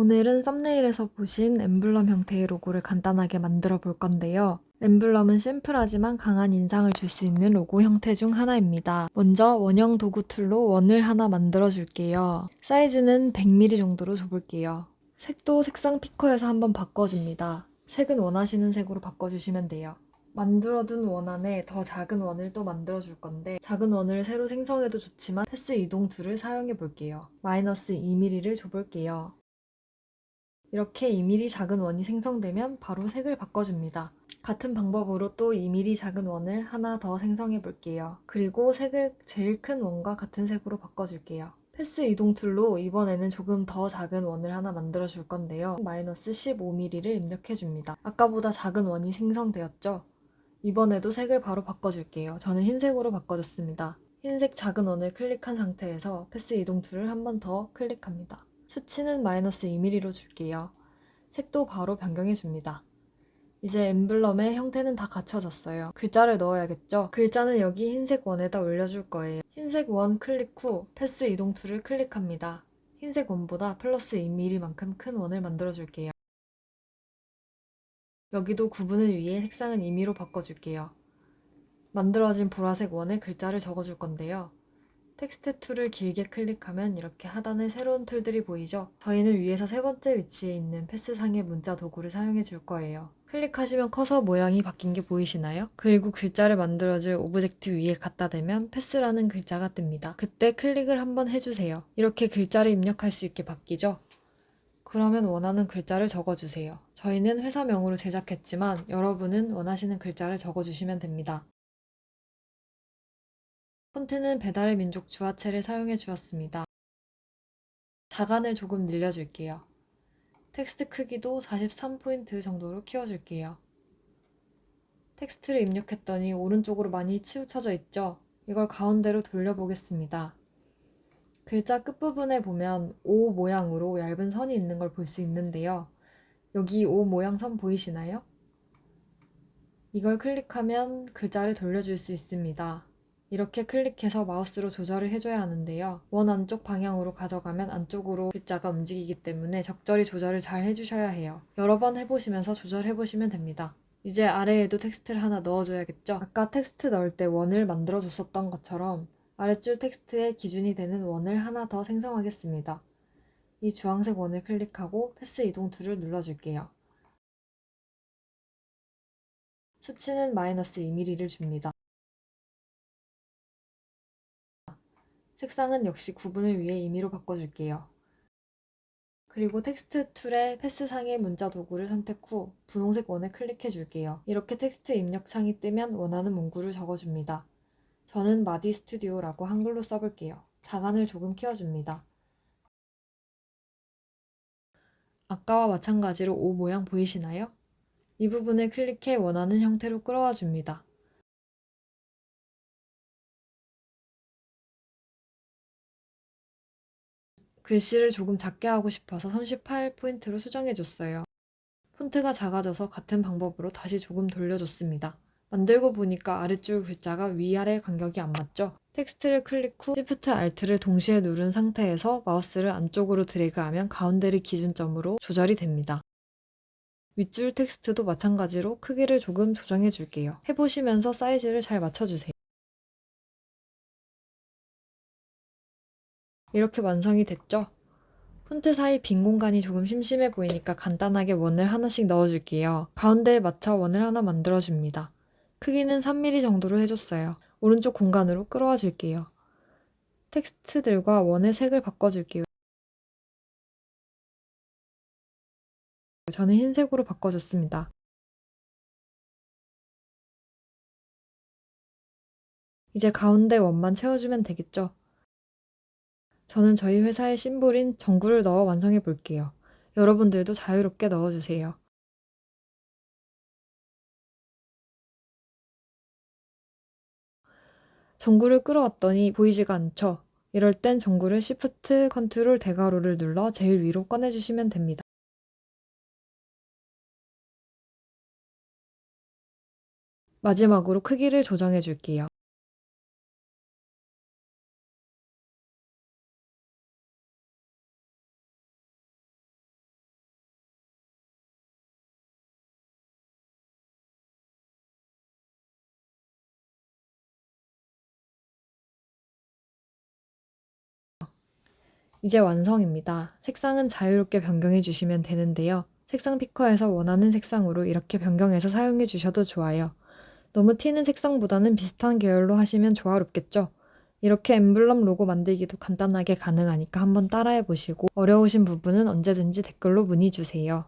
오늘은 썸네일에서 보신 엠블럼 형태의 로고를 간단하게 만들어 볼 건데요. 엠블럼은 심플하지만 강한 인상을 줄 수 있는 로고 형태 중 하나입니다. 먼저 원형 도구 툴로 원을 하나 만들어 줄게요. 사이즈는 100mm 정도로 줘볼게요. 색도 색상 피커에서 한번 바꿔줍니다. 색은 원하시는 색으로 바꿔주시면 돼요. 만들어둔 원 안에 더 작은 원을 또 만들어 줄 건데 작은 원을 새로 생성해도 좋지만 패스 이동 툴을 사용해 볼게요. 마이너스 2mm를 줘볼게요. 이렇게 2mm 작은 원이 생성되면 바로 색을 바꿔줍니다. 같은 방법으로 또 2mm 작은 원을 하나 더 생성해 볼게요. 그리고 색을 제일 큰 원과 같은 색으로 바꿔줄게요. 패스 이동 툴로 이번에는 조금 더 작은 원을 하나 만들어 줄 건데요. 마이너스 15mm를 입력해 줍니다. 아까보다 작은 원이 생성되었죠? 이번에도 색을 바로 바꿔줄게요. 저는 흰색으로 바꿔줬습니다. 흰색 작은 원을 클릭한 상태에서 패스 이동 툴을 한 번 더 클릭합니다. 수치는 마이너스 2mm로 줄게요. 색도 바로 변경해 줍니다. 이제 엠블럼의 형태는 다 갖춰졌어요. 글자를 넣어야겠죠? 글자는 여기 흰색 원에다 올려줄 거예요. 흰색 원 클릭 후 패스 이동 툴을 클릭합니다. 흰색 원보다 플러스 2mm만큼 큰 원을 만들어 줄게요. 여기도 구분을 위해 색상은 2미로 바꿔줄게요. 만들어진 보라색 원에 글자를 적어줄 건데요. 텍스트 툴을 길게 클릭하면 이렇게 하단에 새로운 툴들이 보이죠? 저희는 위에서 세 번째 위치에 있는 패스상의 문자 도구를 사용해 줄 거예요. 클릭하시면 커서 모양이 바뀐 게 보이시나요? 그리고 글자를 만들어줄 오브젝트 위에 갖다 대면 패스라는 글자가 뜹니다. 그때 클릭을 한번 해주세요. 이렇게 글자를 입력할 수 있게 바뀌죠? 그러면 원하는 글자를 적어주세요. 저희는 회사명으로 제작했지만 여러분은 원하시는 글자를 적어주시면 됩니다. 폰트는 배달의 민족 주화체를 사용해 주었습니다. 자간을 조금 늘려줄게요. 텍스트 크기도 43포인트 정도로 키워줄게요. 텍스트를 입력했더니 오른쪽으로 많이 치우쳐져 있죠? 이걸 가운데로 돌려보겠습니다. 글자 끝부분에 보면 O 모양으로 얇은 선이 있는 걸 볼 수 있는데요. 여기 O 모양 선 보이시나요? 이걸 클릭하면 글자를 돌려줄 수 있습니다. 이렇게 클릭해서 마우스로 조절을 해줘야 하는데요. 원 안쪽 방향으로 가져가면 안쪽으로 글자가 움직이기 때문에 적절히 조절을 잘 해주셔야 해요. 여러 번 해보시면서 조절해보시면 됩니다. 이제 아래에도 텍스트를 하나 넣어줘야겠죠? 아까 텍스트 넣을 때 원을 만들어줬었던 것처럼 아래줄 텍스트의 기준이 되는 원을 하나 더 생성하겠습니다. 이 주황색 원을 클릭하고 패스 이동 툴을 눌러줄게요. 수치는 마이너스 2mm를 줍니다. 색상은 역시 구분을 위해 임의로 바꿔줄게요. 그리고 텍스트 툴의 패스상의 문자 도구를 선택 후 분홍색 원을 클릭해 줄게요. 이렇게 텍스트 입력 창이 뜨면 원하는 문구를 적어줍니다. 저는 마디 스튜디오라고 한글로 써볼게요. 자간을 조금 키워줍니다. 아까와 마찬가지로 O 모양 보이시나요? 이 부분을 클릭해 원하는 형태로 끌어와 줍니다. 글씨를 조금 작게 하고 싶어서 38포인트로 수정해줬어요. 폰트가 작아져서 같은 방법으로 다시 조금 돌려줬습니다. 만들고 보니까 아래줄 글자가 위아래 간격이 안 맞죠? 텍스트를 클릭 후 Shift Alt를 동시에 누른 상태에서 마우스를 안쪽으로 드래그하면 가운데를 기준점으로 조절이 됩니다. 윗줄 텍스트도 마찬가지로 크기를 조금 조정해 줄게요. 해보시면서 사이즈를 잘 맞춰주세요. 이렇게 완성이 됐죠? 폰트 사이 빈 공간이 조금 심심해 보이니까 간단하게 원을 하나씩 넣어줄게요. 가운데에 맞춰 원을 하나 만들어줍니다. 크기는 3mm 정도로 해줬어요. 오른쪽 공간으로 끌어와 줄게요. 텍스트들과 원의 색을 바꿔줄게요. 저는 흰색으로 바꿔줬습니다. 이제 가운데 원만 채워주면 되겠죠? 저는 저희 회사의 심볼인 전구를 넣어 완성해 볼게요. 여러분들도 자유롭게 넣어주세요. 전구를 끌어왔더니 보이지가 않죠? 이럴 땐 전구를 Shift, Ctrl, 대괄호를 눌러 제일 위로 꺼내주시면 됩니다. 마지막으로 크기를 조정해 줄게요. 이제 완성입니다. 색상은 자유롭게 변경해 주시면 되는데요. 색상 피커에서 원하는 색상으로 이렇게 변경해서 사용해 주셔도 좋아요. 너무 튀는 색상보다는 비슷한 계열로 하시면 조화롭겠죠? 이렇게 엠블럼 로고 만들기도 간단하게 가능하니까 한번 따라해 보시고 어려우신 부분은 언제든지 댓글로 문의 주세요.